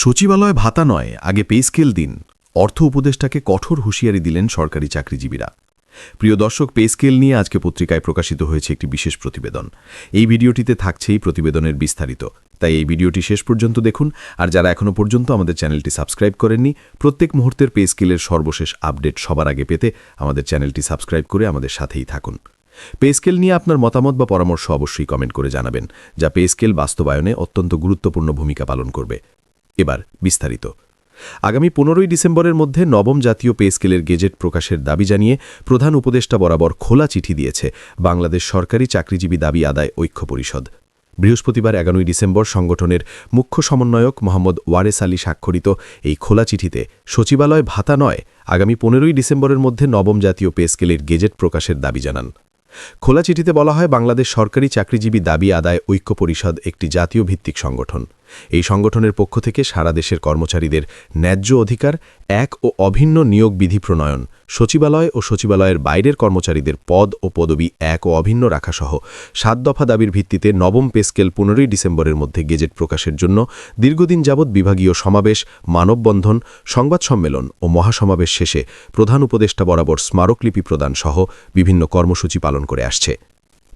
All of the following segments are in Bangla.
সচিবালয় ভাতা নয়, আগে পে স্কেল দিন। অর্থ উপদেষ্টাকে কঠোর হুঁশিয়ারি দিলেন সরকারি চাকরিজীবীরা। প্রিয় দর্শক, পে স্কেল নিয়ে আজকে পত্রিকায় প্রকাশিত হয়েছে একটি বিশেষ প্রতিবেদন। এই ভিডিওটিতে থাকছে এই প্রতিবেদনের বিস্তারিত। তাই এই ভিডিওটি শেষ পর্যন্ত দেখুন, আর যারা এখনও পর্যন্ত আমাদের চ্যানেলটি সাবস্ক্রাইব করেননি, প্রত্যেক মুহূর্তের পে স্কেলের সর্বশেষ আপডেট সবার আগে পেতে আমাদের চ্যানেলটি সাবস্ক্রাইব করে আমাদের সাথেই থাকুন। পে স্কেল নিয়ে আপনার মতামত বা পরামর্শ অবশ্যই কমেন্ট করে জানাবেন, যা পে স্কেল বাস্তবায়নে অত্যন্ত গুরুত্বপূর্ণ ভূমিকা পালন করবে। এবার বিস্তারিত। আগামী পনেরোই ডিসেম্বরের মধ্যে নবম জাতীয় পে স্কেলের গেজেট প্রকাশের দাবি জানিয়ে প্রধান উপদেষ্টা বরাবর খোলা চিঠি দিয়েছে বাংলাদেশ সরকারি চাকরিজীবী দাবি আদায় ঐক্য পরিষদ। বৃহস্পতিবার এগারোই ডিসেম্বর সংগঠনের মুখ্য সমন্বয়ক মোহাম্মদ ওয়ারেস আলী স্বাক্ষরিত এই খোলা চিঠিতে সচিবালয় ভাতা নয়, আগামী পনেরোই ডিসেম্বরের মধ্যে নবম জাতীয় পে স্কেলের গেজেট প্রকাশের দাবি জানান। খোলা চিঠিতে বলা হয়, বাংলাদেশ সরকারি চাকরিজীবী দাবি আদায় ঐক্য পরিষদ একটি জাতীয় ভিত্তিক সংগঠন। এই সংগঠনের পক্ষ থেকে সারা দেশের কর্মচারীদের ন্যায্য অধিকার, এক ও অভিন্ন নিয়োগ বিধি প্রণয়ন, সচিবালয় ও সচিবালয়ের বাইরের কর্মচারীদের পদ ও পদবি এক ও অভিন্ন রাখাসহ সাত দফা দাবির ভিত্তিতে নবম পেস্কেল পনেরোই ডিসেম্বরের মধ্যে গেজেট প্রকাশের জন্য দীর্ঘদিন যাবৎ বিভাগীয় সমাবেশ, মানববন্ধন, সংবাদ সম্মেলন ও মহাসমাবেশ শেষে প্রধান উপদেষ্টা বরাবর স্মারকলিপি প্রদান সহ বিভিন্ন কর্মসূচি পালন করে আসছে।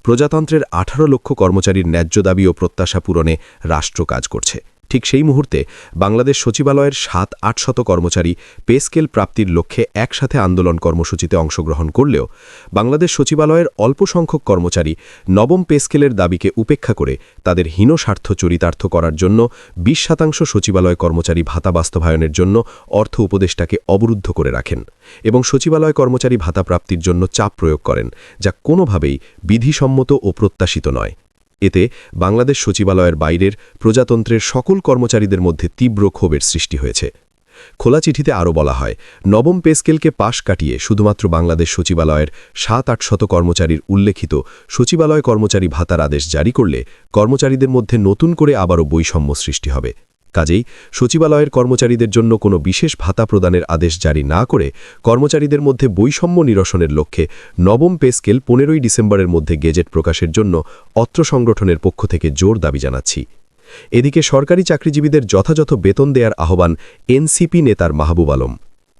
প্রজাতন্ত্রের আঠারো লক্ষ কর্মচারীর ন্যায্য দাবি ও প্রত্যাশা পূরণে রাষ্ট্র কাজ করছে। ঠিক সেই মুহূর্তে বাংলাদেশ সচিবালয়ের সাত আটশত কর্মচারী পে স্কেল প্রাপ্তির লক্ষ্যে একসাথে আন্দোলন কর্মসূচিতে অংশগ্রহণ করলেও বাংলাদেশ সচিবালয়ের অল্প সংখ্যক কর্মচারী নবম পে স্কেলের দাবিকে উপেক্ষা করে তাদের হীন স্বার্থ চরিতার্থ করার জন্য বিশ শতাংশ সচিবালয় কর্মচারী ভাতা বাস্তবায়নের জন্য অর্থ উপদেষ্টাকে অবরুদ্ধ করে রাখেন এবং সচিবালয় কর্মচারী ভাতা প্রাপ্তির জন্য চাপ প্রয়োগ করেন, যা কোনোভাবেই বিধিসম্মত ও প্রত্যাশিত নয়। এতে বাংলাদেশ সচিবালয়ের বাইরের প্রজাতন্ত্রের সকল কর্মচারীদের মধ্যে তীব্র ক্ষোভের সৃষ্টি হয়েছে। খোলা চিঠিতে আরও বলা হয়, নবম পেস্কেলকে পাশ কাটিয়ে শুধুমাত্র বাংলাদেশ সচিবালয়ের সাত আটশত কর্মচারীর উল্লেখিত সচিবালয় কর্মচারী ভাতার আদেশ জারি করলে কর্মচারীদের মধ্যে নতুন করে আবারও বৈষম্য সৃষ্টি হবে। কাজেই সচিবালয়ের কর্মচারীদের জন্য কোনো বিশেষ ভাতা প্রদানের আদেশ জারি না করে কর্মচারীদের মধ্যে বৈষম্য নিরসনের লক্ষ্যে নবম পে স্কেল পনেরোই ডিসেম্বরের মধ্যে গেজেট প্রকাশের জন্য অত্র সংগঠনের পক্ষ থেকে জোর দাবি জানাচ্ছি। এদিকে সরকারি চাকরিজীবীদের যথাযথ বেতন দেয়ার আহ্বান এনসিপি নেতার মাহবুব আলম।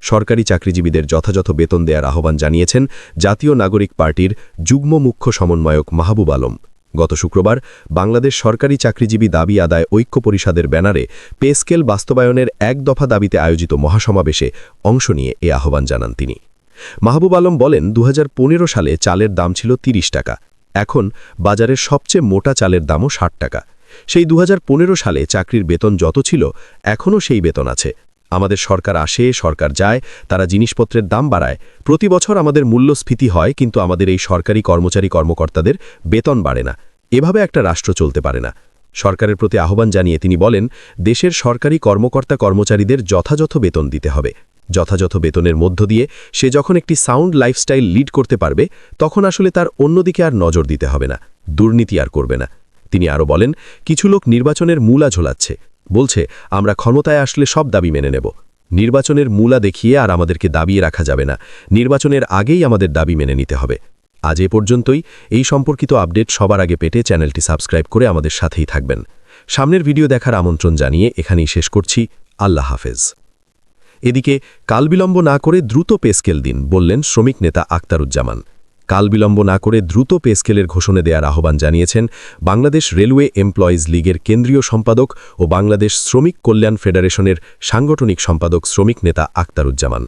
সরকারি চাকরিজীবীদের যথাযথ বেতন দেয়ার আহ্বান জানিয়েছেন জাতীয় নাগরিক পার্টির যুগ্ম মুখ্য সমন্বয়ক মাহবুব আলম। গত শুক্রবার বাংলাদেশ সরকারি চাকরিজীবী দাবি আদায় ঐক্য পরিষদের ব্যানারে পে স্কেল বাস্তবায়নের এক দফা দাবিতে আয়োজিত মহাসমাবেশে অংশ নিয়ে এ আহ্বান জানান তিনি। মাহবুব আলম বলেন দু হাজার পনেরো সালে চালের দাম ছিল ৩০ টাকা, এখন বাজারের সবচেয়ে মোটা চালের দামও ষাট টাকা। সেই দু হাজার পনেরো সালে চাকরির বেতন যত ছিল, এখনও সেই বেতন আছে। আমাদের সরকার আসে, সরকার যায়, তারা জিনিসপত্রের দাম বাড়ায়। প্রতি বছর আমাদের মূল্যস্ফীতি হয়, কিন্তু আমাদের এই সরকারি কর্মচারী কর্মকর্তাদের বেতন বাড়ে না। এভাবে একটা রাষ্ট্র চলতে পারে না। সরকারের প্রতি আহ্বান জানিয়ে তিনি বলেন, দেশের সরকারি কর্মকর্তা কর্মচারীদের যথাযথ বেতন দিতে হবে। যথাযথ বেতনের মধ্য দিয়ে সে যখন একটি সাউন্ড লাইফস্টাইল লিড করতে পারবে, তখন আসলে তার অন্যদিকে আর নজর দিতে হবে না। দুর্নীতি আর করবে না। তিনি আরও বলেন, কিছু লোক নির্বাচনের মূলা ঝোলাচ্ছে। বলছে, আমরা ক্ষমতায় আসলে সব দাবি মেনে নেব। নির্বাচনের মূলা দেখিয়ে আর আমাদেরকে দাবিয়ে রাখা যাবে না। নির্বাচনের আগেই আমাদের দাবি মেনে নিতে হবে। আজ এ পর্যন্তই। এই সম্পর্কিত আপডেট সবার আগে পেটে চ্যানেলটি সাবস্ক্রাইব করে আমাদের সাথেই থাকবেন। সামনের ভিডিও দেখার আমন্ত্রণ জানিয়ে এখানেই শেষ করছি। আল্লাহ হাফেজ। এদিকে, কালবিলম্ব না করে দ্রুত পেস্কেল দিন, বললেন শ্রমিক নেতা আক্তারুজ্জামান। কাল বিলম্ব না করে দ্রুত পে স্কেলের ঘোষণা দেওয়ার আহ্বান জানিয়েছেন বাংলাদেশ রেলওয়ে এমপ্লয়িজ লীগের কেন্দ্রীয় সম্পাদক ও বাংলাদেশ শ্রমিক কল্যাণ ফেডারেশনের সাংগঠনিক সম্পাদক শ্রমিক নেতা আক্তারুজ্জামান।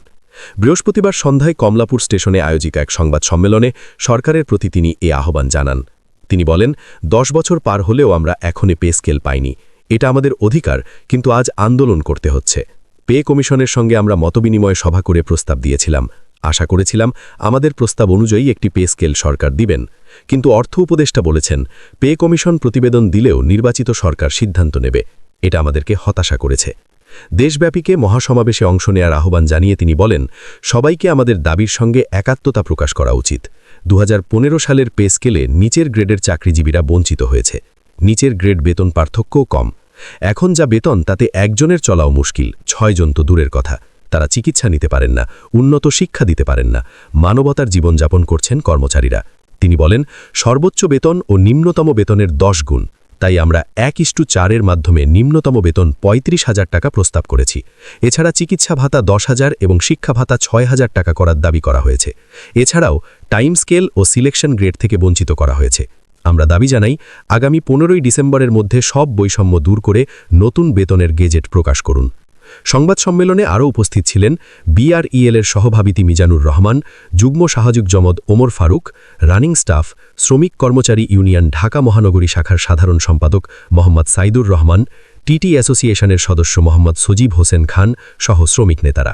বৃহস্পতিবার সন্ধ্যায় কমলাপুর স্টেশনে আয়োজিত এক সংবাদ সম্মেলনে সরকারের প্রতি তিনি এ আহ্বান জানান। তিনি বলেন, দশ বছর পার হলেও আমরা এখনই পে স্কেল পাইনি। এটা আমাদের অধিকার, কিন্তু আজ আন্দোলন করতে হচ্ছে। পে কমিশনের সঙ্গে আমরা মতবিনিময় সভা করে প্রস্তাব দিয়েছিলাম। আশা করেছিলাম আমাদের প্রস্তাব অনুযায়ী একটি পে স্কেল সরকার দিবেন, কিন্তু অর্থ উপদেষ্টা বলেছেন, পে কমিশন প্রতিবেদন দিলেও নির্বাচিত সরকার সিদ্ধান্ত নেবে, এটা আমাদেরকে হতাশা করেছে। দেশব্যাপীকে মহাসমাবেশে অংশ নেয়ার আহ্বান জানিয়ে তিনি বলেন, সবাইকে আমাদের দাবির সঙ্গে একাত্মতা প্রকাশ করা উচিত। দু হাজার পনেরো সালের পে স্কেলে নিচের গ্রেডের চাকরিজীবীরা বঞ্চিত হয়েছে, নিচের গ্রেড বেতন পার্থক্যও কম। এখন যা বেতন, তাতে একজনের চলাও মুশকিল, ছয়জন তো দূরের কথা। তারা চিকিৎসা নিতে পারেন না, উন্নত শিক্ষা দিতে পারেন না। মানবতার জীবনযাপন করছেন কর্মচারীরা। তিনি বলেন, সর্বোচ্চ বেতন ও নিম্নতম বেতনের দশ গুণ। তাই আমরা এক ইস্টু চারের মাধ্যমে নিম্নতম বেতন পঁয়ত্রিশ হাজার টাকা প্রস্তাব করেছি। এছাড়া চিকিৎসা ভাতা দশ হাজার এবং শিক্ষা ভাতা ছয় হাজার টাকা করার দাবি করা হয়েছে। এছাড়াও টাইম স্কেল ও সিলেকশন গ্রেড থেকে বঞ্চিত করা হয়েছে। আমরা দাবি জানাই, আগামী পনেরোই ডিসেম্বরের মধ্যে সব বৈষম্য দূর করে নতুন বেতনের গেজেট প্রকাশ করুন। সংবাদ সম্মেলনে আরও উপস্থিত ছিলেন বিআরইএল এর সহভাবিতি মিজানুর রহমান, যুগ্ম সাহাযুক জমদ ওমর ফারুক, রানিং স্টাফ, শ্রমিক কর্মচারী ইউনিয়ন ঢাকা মহানগরী শাখার সাধারণ সম্পাদক মোহাম্মদ সাইদুর রহমান, টিটি অ্যাসোসিয়েশনের সদস্য মোহাম্মদ সজীব হোসেন খান সহ শ্রমিক নেতারা।